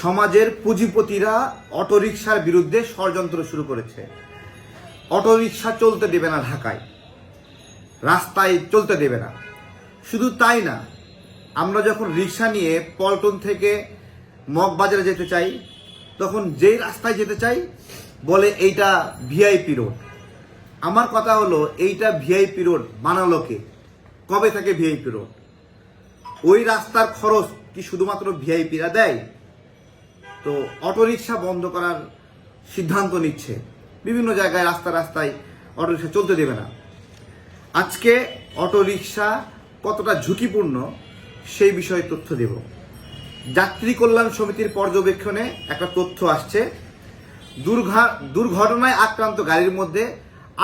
সমাজের পুঁজিপতিরা অটোরিকশার বিরুদ্ধে ষড়যন্ত্র শুরু করেছে। অটোরিকশা চলতে দেবে না ঢাকায়। রাস্তায় চলতে দেবে না। শুধু তাই না, আমরা যখন রিক্সা নিয়ে পল্টন থেকে মগবাজারে যেতে চাই, তখন যেই রাস্তায় যেতে চাই, বলে এইটা ভিআইপি রোড। আমার কথা হলো, এইটা ভিআইপি রোড বানালো কে? কবে থেকে ভিআইপি রোড? ওই রাস্তার খরচ কি শুধুমাত্র ভিআইপিরা দেয়? তো অটোরিকশা বন্ধ করার সিদ্ধান্ত নিচ্ছে। বিভিন্ন জায়গায় রাস্তা রাস্তায় অটোরিকশা চলতে দেবে না। আজকে অটোরিকশা কতটা ঝুঁকিপূর্ণ সেই বিষয়ে তথ্য দেব। যাত্রী কল্যাণ সমিতির পর্যবেক্ষণে একটা তথ্য আসছে। দুর্ঘা, দুর্ঘটনায় আক্রান্ত গাড়ির মধ্যে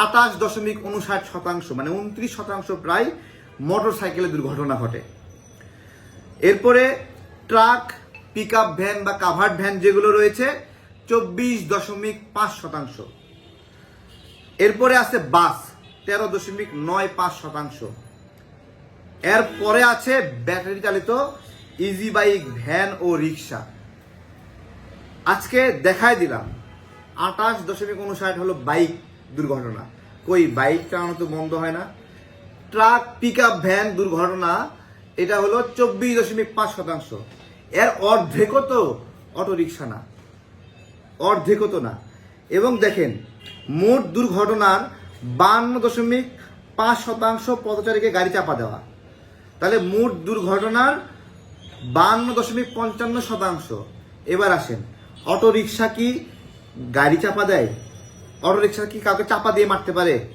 আঠাশ দশমিক উনষাট শতাংশ মানে উনত্রিশ শতাংশ প্রায় মোটর সাইকেলে দুর্ঘটনা ঘটে। এরপরে ট্রাক পিক আপ ভ্যান বা কাভার্ড ভ্যান যেগুলো রয়েছে, চব্বিশ দশমিক পাঁচ শতাংশ। এরপরে আছে বাস, তেরো দশমিক নয় পাঁচ শতাংশ। এরপরে আছে ব্যাটারি চালিত ইজি বাইক ভ্যান ও রিক্সা আজকে দেখাই দিলাম, আঠাশ দশমিক উনষাট হলো বাইক দুর্ঘটনা। কই বাইক চালানো তো বন্ধ হয় না। ট্রাক পিক ভ্যান দুর্ঘটনা, এটা হলো চব্বিশ দশমিক পাঁচ শতাংশ। এর অর্ধেকও তো অটো রিক্সা না। অর্ধেকও তো না। এবং দেখেন, মোট দুর্ঘটনার বান্ন দশমিক পাঁচ শতাংশ পথচারীকে গাড়ি চাপা দেওয়া। তাহলে মোট দুর্ঘটনার বান্ন দশমিক পঞ্চান্ন শতাংশ। এবার আসেন অটো রিক্সা কি গাড়ি চাপা দেয়? অটো রিক্সা কি কাউকে চাপা দিয়ে মারতে পারে?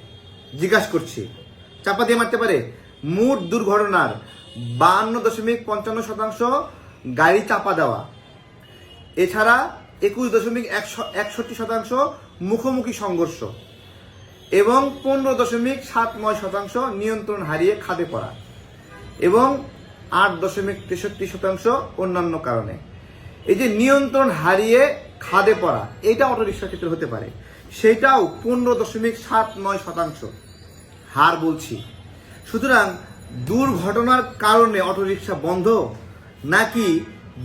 জিজ্ঞাসা করছি। চাপা দিয়ে মারতে পারে? মোট দুর্ঘটনার বান্ন দশমিক পঞ্চান্ন শতাংশ গাড়ি চাপা দেওয়া। এছাড়া একুশ দশমিক একশ- একষট্টি শতাংশ মুখোমুখি সংঘর্ষ এবং পনেরো দশমিক সাত নয় শতাংশ নিয়ন্ত্রণ হারিয়ে খাদে পড়া এবং আট দশমিক তেষট্টি শতাংশ অন্যান্য কারণে। এই যে নিয়ন্ত্রণ হারিয়ে খাদে পড়া, এটা অটোরিক্সার ক্ষেত্রে হতে পারে। সেটাও পনেরো দশমিক সাত নয় শতাংশ হার বলছি। সুতরাং দুর্ঘটনার কারণে অটোরিক্সা বন্ধ নাকি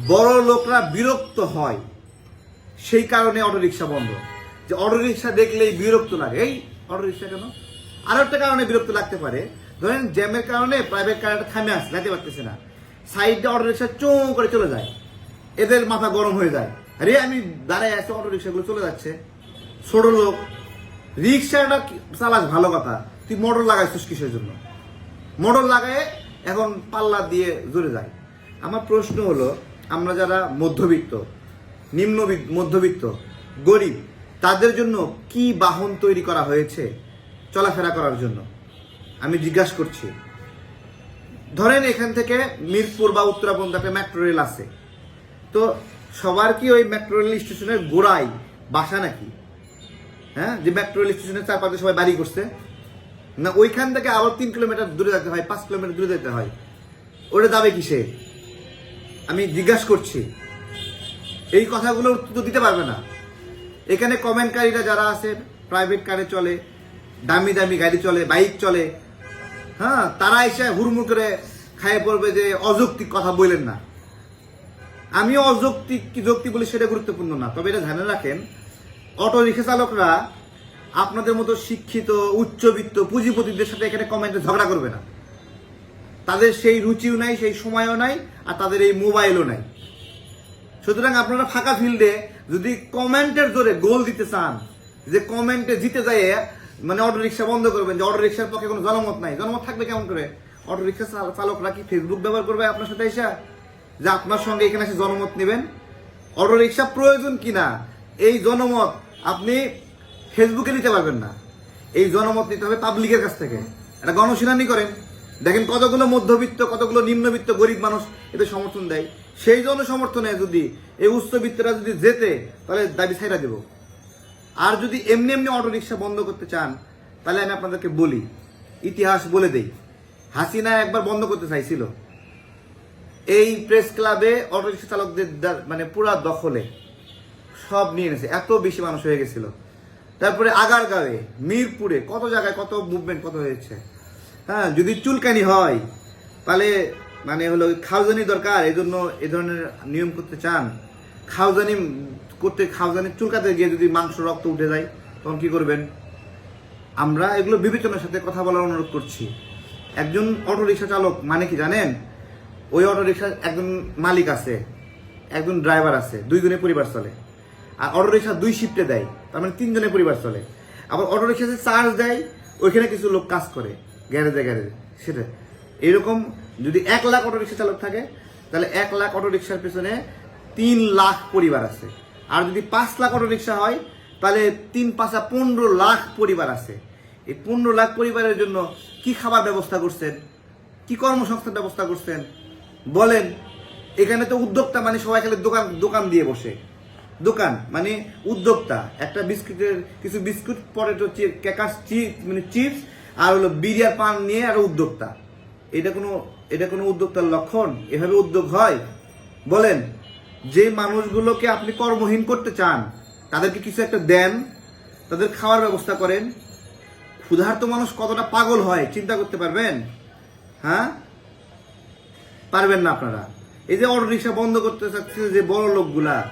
বড় লোকরা বিরক্ত হয়? সেই কারণে অটোরিক্সা বন্ধ। যে অটোরিক্সা দেখলেই বিরক্ত লাগে। এই অটোরিক্সা কেন? আরও একটা কারণে বিরক্ত লাগতে পারে। ধরেন জ্যামের কারণে প্রাইভেট কারটা থামে আসে, যাইতে পারতেছে না। সাইডে অটোরিক্সা চোঁ করে চলে যায়। এদের মাথা গরম হয়ে যায়। আরে আমি দাঁড়ায় আছি অটোরিক্সাগুলো চলে যাচ্ছে। ছোট লোক রিক্সাটা চালাস, ভালো কথা। তুই মোটর লাগাইছিস কিসের জন্য? মোটর লাগায় এখন পাল্লা দিয়ে জুড়ে যায়। আমার প্রশ্ন হলো, আমরা যারা মধ্যবিত্ত নিম্ন মধ্যবিত্ত, গরিব, তাদের জন্য কি বাহন তৈরি করা হয়েছে চলাফেরা করার জন্য? আমি জিজ্ঞাসা করছি। ধরেন এখান থেকে মিরপুর বা উত্তরা একটা মেট্রো রেল আছে। তো সবার কি ওই মেট্রো রেল স্টেশনের গোড়ায় বাসা নাকি? হ্যাঁ? যে মেট্রো রেল স্টেশনের চারপাশে সবাই বাড়ি করছে। না, ওইখান থেকে আবার তিন কিলোমিটার দূরে যেতে হয়, পাঁচ কিলোমিটার দূরে যেতে হয়। ওটা যাবে কিসে? আমি জিজ্ঞাসা করছি। এই কথাগুলোর উত্তর দিতে পারবে না। এখানে কমেন্টকারীরা যারা আছে প্রাইভেট কারে চলে, দামি দামি গাড়ি চলে বাইক চলে হ্যাঁ তারা এসে হুড়মুড় করে খাইয়ে পড়বে যে অযৌক্তিক কথা বললেন না। আমি অযৌক্তিক কি যৌক্তি বলি সেটা গুরুত্বপূর্ণ না, তবে এটা ধ্যানে রাখেন, অটো রিক্সা চালকরা আপনাদের মতো শিক্ষিত, উচ্চবিত্ত, পুঁজিপতিদের সাথে এখানে কমেন্টে ঝগড়া করবে না। তাদের সেই রুচিও নাই, সেই সময়ও নাই, আর তাদের এই মোবাইলও নাই। সুতরাং আপনারা ফাঁকা ফিল্ডে যদি কমেন্টের জোরে গোল দিতে চান, যে কমেন্টে জিতে যায় মানে অটো রিক্সা বন্ধ করবেন, যে অটো রিক্সার পক্ষে কোনো জনমত নাই, জনমত থাকবে কেমন করে? অটো রিক্সা চাল- চালকরা কি ফেসবুক ব্যবহার করবে আপনার সাথে এসে? যে আপনার সঙ্গে এখানে এসে জনমত নেবেন? অটো রিক্সা প্রয়োজন কিনা এই জনমত আপনি ফেসবুকে নিতে পারবেন না। এই জনমত নিতে হবে পাবলিকের কাছ থেকে। একটা গণশুনানি করেন। দেখেন কতগুলো মধ্যবিত্ত, কতগুলো নিম্নবিত্ত গরিব মানুষ এতে সমর্থন দেয়। সেই জনসমর্থনে যদি এই উচ্চবিত্তরা যদি যেতে, তাহলে দাবি ছাইরা দেব। আর যদি এমনি এমনি অটো রিক্সা বন্ধ করতে চান, তাহলে আমি আপনাদেরকে বলি, ইতিহাস বলে দেই, হাসিনা একবার বন্ধ করতে চাইছিল। এই প্রেস ক্লাবে অটো রিক্সা চালকদের মানে পুরা দখলে সব নিয়ে এনেছে, এত বেশি মানুষ হয়ে গেছিল। তারপরে আগারগাঁওয়ে, মিরপুরে, কত জায়গায় কত মুভমেন্ট কত হয়েছে। হ্যাঁ যদি চুলকানি হয়, তাহলে মানে হলো খাওজানি দরকার, এই জন্য এ ধরনের নিয়ম করতে চান। খাওজানি করতে, খাওজানি চুলকাতে গিয়ে যদি মাংস রক্ত উঠে যায়, তখন কি করবেন? আমরা এগুলো বিবেচনার সাথে কথা বলার অনুরোধ করছি। একজন অটো রিক্সা চালক মানে কি জানেন? ওই অটো রিক্সার একজন মালিক আছে, একজন ড্রাইভার আছে, দুইজনের পরিবার চলে। আর অটো রিক্সা দুই শিফটে দেয়, তার মানে তিনজনের পরিবার চলে। আবার অটো রিক্সাতে চার্জ দেয়, ওইখানে কিছু লোক কাজ করে। গ্যারেজে গ্যারেজে সেটা এরকম যদি এক লাখ অটো রিক্সা চালক থাকে, তাহলে এক লাখ অটো রিক্সার পেছনে তিন লাখ পরিবার আছে। আর যদি পাঁচ লাখ অটো রিক্সা হয়, তাহলে তিন পাঁচা পনেরো লাখ পরিবার আছে। এই পনেরো লাখ পরিবারের জন্য কি খাবার ব্যবস্থা করছেন? কি কর্মসংস্থান ব্যবস্থা করছেন? বলেন। এখানে তো উদ্যোক্তা মানে সবাই খালি দোকান দোকান দিয়ে বসে। দোকান মানে উদ্যোক্তা। একটা বিস্কুটের, কিছু বিস্কুট ক্যাকাস চিপস মানে চিপস আর হলো বিরিয়ার পান নিয়ে আর উদ্যোক্তা। এটা কোনো এটা কোনো উদ্যোক্তার লক্ষণ? এভাবে উদ্যোগ হয়? বলেন, যে মানুষগুলোকে আপনি কর্মহীন করতে চান, তাদেরকে কিছু একটা দেন, তাদের খাওয়ার ব্যবস্থা করেন। ক্ষুধার্ত মানুষ কতটা পাগল হয়, চিন্তা করতে পারবেন? হ্যাঁ? পারবেন না আপনারা। এই যে অটো রিক্সা বন্ধ করতে চাচ্ছে যে বড় লোকগুলা,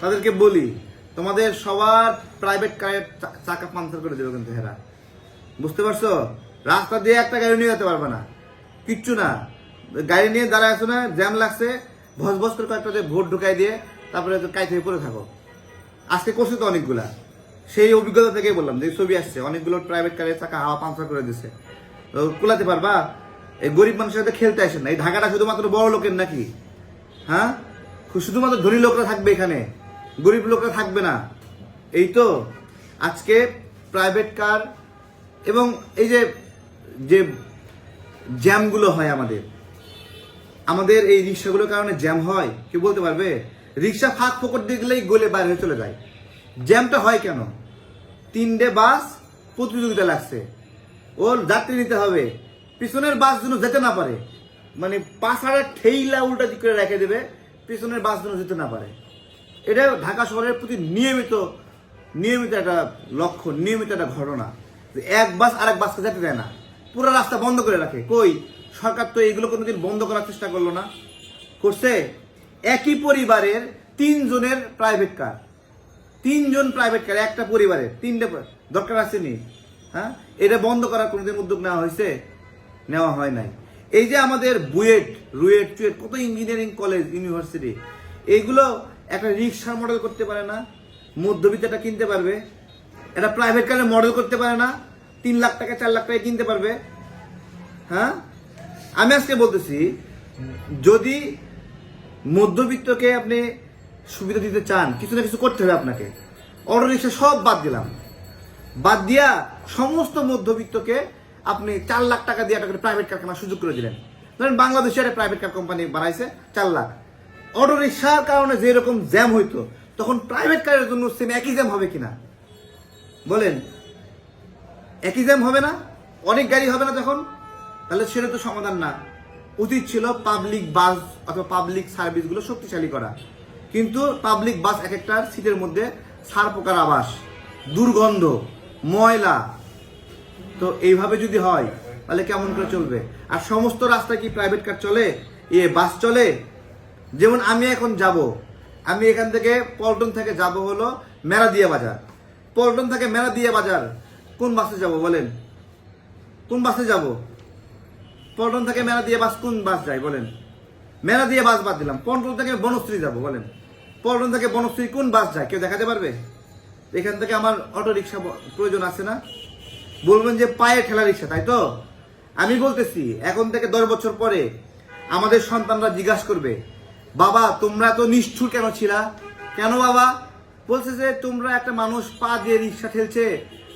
তাদেরকে বলি, তোমাদের সবার প্রাইভেট কারের চাকা পাঞ্চার করে দেবে কিন্তু হেরা। বুঝতে পারছ? রাস্তা দিয়ে একটা গাড়ি নিয়ে যেতে পারবে না। কিচ্ছু না। গাড়ি নিয়ে দাঁড়ায় আছো না, জ্যাম লাগছে, ভস ভস করে কয়েকটা ভোট ঢুকাই দিয়ে তারপরে কাই থেকে পড়ে থাকো। আজকে করছে তো অনেকগুলা। সেই অভিজ্ঞতা থেকেই বললাম যে ছবি আসছে। অনেকগুলো প্রাইভেট কারের চাকা, হাওয়া পাঞ্চার করে দিছে। কুলাতে পারবা? এই গরিব মানুষের সাথে খেলতে আসেন না। এই ঢাকাটা শুধুমাত্র বড় লোকের নাকি? হ্যাঁ? শুধুমাত্র ধনী লোকরা থাকবে এখানে। গরিব লোকরা থাকবে না। এই তো, আজকে প্রাইভেট কার এবং এই যে যে জ্যামগুলো হয় আমাদের আমাদের এই রিক্সাগুলোর কারণে জ্যাম হয় কি বলতে পারবে? রিক্সা ফাঁক ফোকর দেখলেই গলে বাইরে হয়ে চলে যায়। জ্যামটা হয় কেন? তিনটে বাস প্রতিযোগিতা লাগছে। ওর যাত্রী নিতে হবে। পিছনের বাস যেন যেতে না পারে। মানে পাশাড়া ঠেইলা উল্টা দিক করে রেখে দেবে, পিছনের বাস যেন যেতে না পারে। এটা ঢাকা শহরের প্রতি নিয়মিত নিয়মিত একটা লক্ষ্য, নিয়মিত একটা ঘটনা। এক বাস আরেক বাসকে যেতে দেয় না। পুরো রাস্তা বন্ধ করে রাখে। কই? সরকার তো এইগুলো কোনোদিন বন্ধ করার চেষ্টা করল না। করছে? একই পরিবারের তিনজনের প্রাইভেট কার তিনজন প্রাইভেট কার একটা পরিবারের। তিনটে দরকার আসেনি হ্যাঁ? এটা বন্ধ করার কোনোদিন উদ্যোগ নেওয়া হয়েছে? নেওয়া হয় নাই। এই যে আমাদের বুয়েট, রুয়েট, চুয়েট, কত ইঞ্জিনিয়ারিং কলেজ ইউনিভার্সিটি এইগুলো একটা রিক্সা মডেল করতে পারে না। মধ্যবিত্তটা কিনতে পারবে। এটা প্রাইভেট কারে মডেল করতে পারে না, তিন লাখ টাকা, চার লাখ টাকা কিনতে পারবে। হ্যাঁ? আমি আজকে বলতেছি, যদি মধ্যবিত্তকে আপনি সুবিধা দিতে চান, কিছু না কিছু করতে হবে আপনাকে। অটো রিক্সা সব বাদ দিলাম। বাদ দিয়া সমস্ত মধ্যবিত্তকে আপনি চার লাখ টাকা দিয়ে একটা প্রাইভেট কার কেনার সুযোগ করে দিলেন। ধরেন বাংলাদেশে একটা প্রাইভেট কার কোম্পানি বানাইছে, চার লাখ। অটো রিক্সার কারণে যেরকম জ্যাম হইতো, তখন প্রাইভেট কারের জন্য সেম একই জ্যাম হবে কিনা? বলেন, একই জ্যাম হবে না? অনেক গাড়ি হবে না তখন তাহলে সেটা তো সমাধান না। উচিত ছিল পাবলিক বাস অথবা পাবলিক সার্ভিসগুলো শক্তিশালী করা। কিন্তু পাবলিক বাস এক একটার সিটের মধ্যে সার পোকার আবাস, দুর্গন্ধ, ময়লা, তো এইভাবে যদি হয়, তাহলে কেমন করে চলবে? আর সমস্ত রাস্তায় কি প্রাইভেট কার চলে? এ বাস চলে? যেমন আমি এখন যাব, আমি এখান থেকে পল্টন থেকে যাব হলো মেরাদিয়া বাজার। পল্টন থেকে মেরাদিয়া বাজার। কোন বাসে যাব বলেন? কোন বাসে যাব? পল্টন থেকে মেরাদিয়া বাস, কোন বাস যায় বলেন? মেলা দিয়ে বাস বাদ দিলাম। পল্টন থেকে বনশ্রী যাব বলেন। পল্টন থেকে বনশ্রী কোন বাস যায়? কেউ দেখাতে পারবে? এখান থেকে আমার অটো রিক্সা প্রয়োজন আছে না? বলবেন যে পায়ে ঠেলা রিক্সা তাই তো? আমি বলতেছি, এখন থেকে দশ বছর পরে আমাদের সন্তানরা জিজ্ঞাসা করবে, বাবা, তোমরা তো নিষ্ঠুর কেন ছিলা? কেন বাবা? বলছে যে, তোমরা একটা মানুষ পা দিয়ে রিক্সা ঠেলছে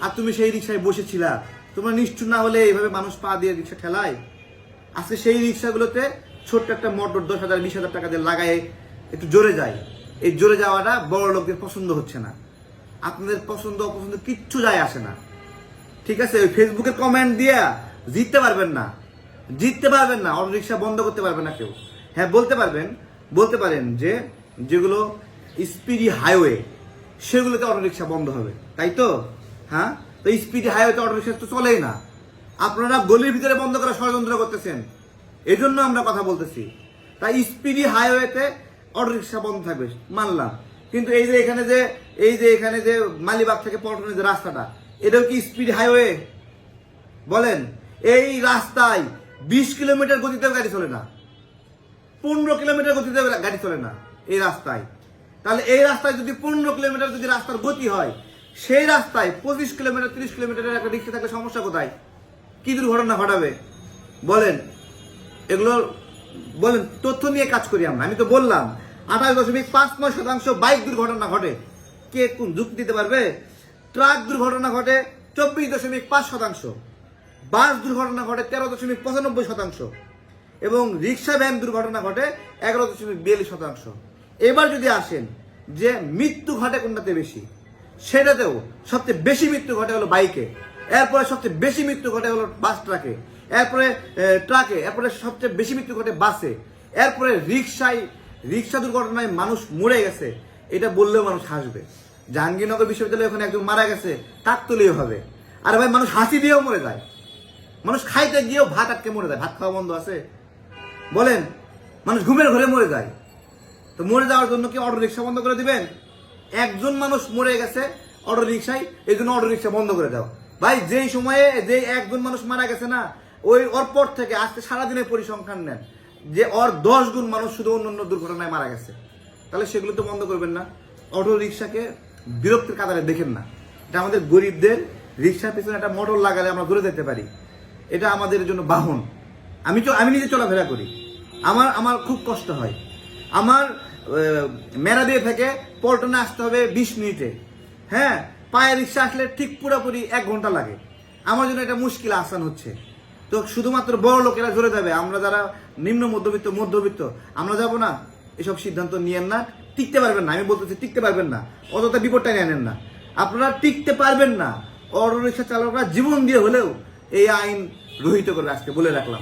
আর তুমি সেই রিক্সায় বসেছিলা। তোমরা নিষ্ঠুর না হলে এইভাবে মানুষ পা দিয়ে রিক্সা ঠেলায়? আজকে সেই রিক্সাগুলোতে ছোট্ট একটা মোটর দশ হাজার, বিশ হাজার টাকা দিয়ে লাগায় একটু জোরে যায়। এই জোরে যাওয়াটা বড় লোকদের পছন্দ হচ্ছে না। আপনাদের পছন্দ, অপছন্দ কিচ্ছু যায় আসে না। ঠিক আছে? ওই ফেসবুকে কমেন্ট দিয়ে জিততে পারবেন না। জিততে পারবেন না। অটো রিক্সা বন্ধ করতে পারবেন না কেউ। হ্যাঁ বলতে পারবেন। বলতে পারেন যে, যেগুলো স্পিডি হাইওয়ে সেগুলোতে অটো রিক্সা বন্ধ হবে, তাই তো? হ্যাঁ? তো স্পিডি হাইওয়েতে অটো রিক্সা তো চলেই না। আপনারা গলির ভিতরে বন্ধ করার ষড়যন্ত্র করতেছেন। এই জন্য আমরা কথা বলতেছি। তাই স্পিডি হাইওয়েতে অটো রিক্সা বন্ধ থাকবে, মানলাম। কিন্তু এই যে এখানে যে, এই যে এখানে যে মালিবাগ থেকে পল্টনের যে রাস্তাটা, এটাও কি স্পিড হাইওয়ে বলেন, এই রাস্তায় বিশ কিলোমিটার গতিতে গাড়ি চলে না। পনেরো কিলোমিটার গতিতে গাড়ি চলে না এই রাস্তায়। তাহলে এই রাস্তায় যদি পনেরো কিলোমিটার যদি রাস্তার গতি হয়, সেই রাস্তায় পঁচিশ কিলোমিটার, তিরিশ কিলোমিটারের একটা রিক্সা থাকলে সমস্যা কোথায়? কি দুর্ঘটনা ঘটাবে? বলেন। এগুলো, বলেন, তথ্য নিয়ে কাজ করি আমরা। আমি তো বললাম, আঠাশ দশমিক পাঁচ নয় শতাংশ বাইক দুর্ঘটনা ঘটে। কে কোন যুক্তি দিতে পারবে? ট্রাক দুর্ঘটনা ঘটে চব্বিশ দশমিক পাঁচ শতাংশ। বাস দুর্ঘটনা ঘটে তেরো দশমিক পঁচানব্বই শতাংশ। এবং রিক্সা ভ্যান দুর্ঘটনা ঘটে এগারো দশমিক বিয়াল্লিশ শতাংশ। এবার যদি আসেন যে মৃত্যু ঘটে কোনটাতে বেশি, সেটাতেও সবচেয়ে বেশি মৃত্যু ঘটে হলো বাইকে, এরপরে সবচেয়ে বেশি মৃত্যু ঘটে হলো বাস ট্রাকে, এরপরে ট্রাকে, এরপরে সবচেয়ে বেশি মৃত্যু ঘটে বাসে, এরপরে রিক্সায় রিক্সা দুর্ঘটনায় মানুষ মরে গেছে, এটা বললেও মানুষ হাসবে। জাহাঙ্গীরনগর বিশ্ববিদ্যালয়ে ওখানে একজন মারা গেছে কাকতলীয় হবে। আর ভাই, মানুষ হাসি দিয়েও মরে যায়। মানুষ খাইতে গিয়েও ভাত আটকে মরে যায়। ভাত খাওয়া বন্ধ আছে? বলেন, মানুষ ঘুমের ঘরে মরে যায়। তো মরে যাওয়ার জন্য কি অটো রিক্সা বন্ধ করে দিবেন? একজন মানুষ মরে গেছে অটো রিক্সায় এই জন্য অটো রিক্সা বন্ধ করে দাও। ভাই, যেই সময়ে যে একজন মানুষ মারা গেছে না, ওই ওর পর থেকে আজকে সারাদিনের পরিসংখ্যান নেন যে ওর দশ গুণ মানুষ শুধু অন্য অন্য দুর্ঘটনায় মারা গেছে। তাহলে সেগুলো তো বন্ধ করবেন না। অটো রিক্সাকে বিরক্তির কাতারে দেখেন না। এটা আমাদের গরিবদের রিক্সার পিছনে একটা মোটর লাগালে আমরা ঘুরে যেতে পারি। এটা আমাদের জন্য বাহন। আমি আমি নিজে চলাফেরা করি। আমার আমার খুব কষ্ট হয়। আমার মেরা দিয়ে থেকে পল্টনে আসতে হবে বিশ মিনিটে। হ্যাঁ? পায়ে রিক্সা আসলে ঠিক পুরোপুরি এক ঘণ্টা লাগে। আমার জন্য এটা মুশকিল আসান হচ্ছে। তো শুধুমাত্র বড় লোকেরা জোরে দেবে আমরা যারা নিম্ন মধ্যবিত্ত মধ্যবিত্ত, আমরা যাব না। এসব সিদ্ধান্ত নিয়েন না। টিকতে পারবেন না। আমি বলতেছি, টিকতে পারবেন না। অতটা বিপদটা নিয়ে না। আপনারা টিকতে পারবেন না। অটো রিক্সা চালকরা জীবন দিয়ে হলেও এই আইন রহিত করে আজকে বলে রাখলাম।